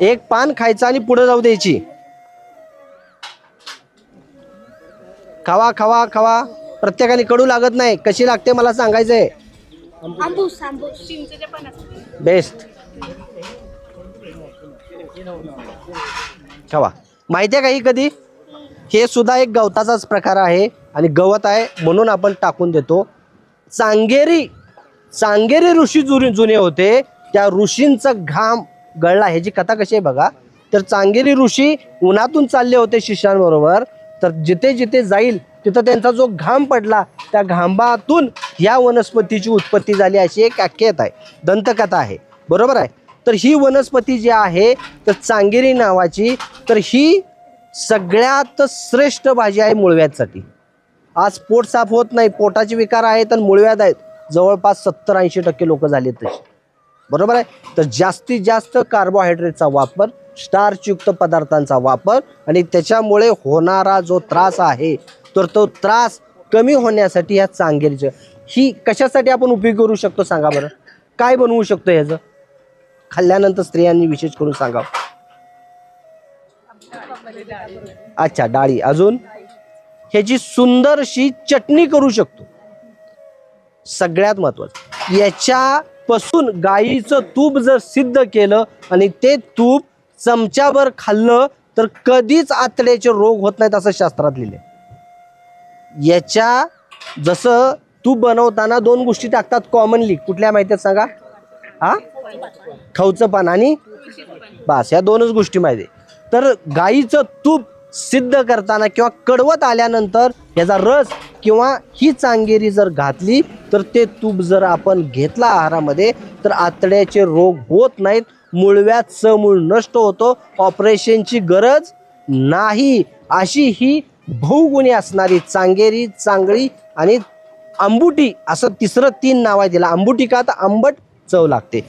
एक पान खायचं आणि पुढे जाऊ द्यायची. खावा खावा खावा. प्रत्येकाने कडू लागत नाही. कशी लागते मला सांगायचंय? बेस्ट खावा. माहिती आहे का ही कधी? हे सुद्धा एक गवताचाच प्रकार आहे आणि गवत आहे म्हणून आपण टाकून देतो. चांगेरी चांगेरी ऋषी जुने जुने होते. त्या ऋषींचा घाम गळला. ह्याची कथा कशी आहे बघा. तर चांगेरी ऋषी उन्हातून चालले होते शिष्यांबरोबर. तर जिथे जिथे जाईल तिथं त्यांचा जो घाम पडला त्या घांबातून या वनस्पतीची उत्पत्ती झाली अशी एक आख्यात आहे. दंतकथा आहे. बरोबर आहे? तर ही वनस्पती जी आहे तर चांगेरी नावाची तर ही सगळ्यात श्रेष्ठ भाजी आहे मुळव्यासाठी आज पोट साफ होत नाही पोटाचे विकार आहेत आणि मुळव्याध आहेत. जवळपास सत्तर ऐंशी टक्के लोक झाले तसे बरोबर आहे? तर जास्तीत जास्त कार्बोहायड्रेटचा वापर स्टार्चयुक्त पदार्थांचा वापर आणि त्याच्यामुळे होणारा जो त्रास आहे तर तो त्रास कमी होण्यासाठी ह्या चांगेरीचं. ही कशासाठी आपण उपयोग करू शकतो सांगा बरं? काय बनवू शकतो ह्याचं? खाल्ल्यानंतर स्त्रियांनी विशेष करून सांगावं अच्छा डाळी. अजून? ह्याची सुंदरशी चटणी करू शकतो. सगळ्यात महत्वाचं. पासून गाईचं तूप जर सिद्ध केलं आणि ते तूप चमच्यावर खाल्लं तर कधीच आतड्याचे रोग होत नाहीत असं शास्त्रात लिहिले याच्या जसं तूप बनवताना दोन गोष्टी टाकतात कॉमनली कुठल्या माहिती आहेत सांगा? हा? खवचं पान आणि बास या दोनच गोष्टी माहिती आहे. तर गाईचं तूप सिद्ध करताना किंवा कडवत आल्यानंतर याचा रस किंवा ही चांगेरी जर घातली तर ते तूप जर आपण घेतला आहारामध्ये तर आतड्याचे रोग होत नाहीत. मुळव्यात समूळ नष्ट होतो. ऑपरेशनची गरज नाही. अशी ही बहुगुणी असणारी चांगेरी चांगळी आणि आंबुटी असं तिसरं तीन नाव आहे तिला. आंबुटी का? तर आंबट चव लागते.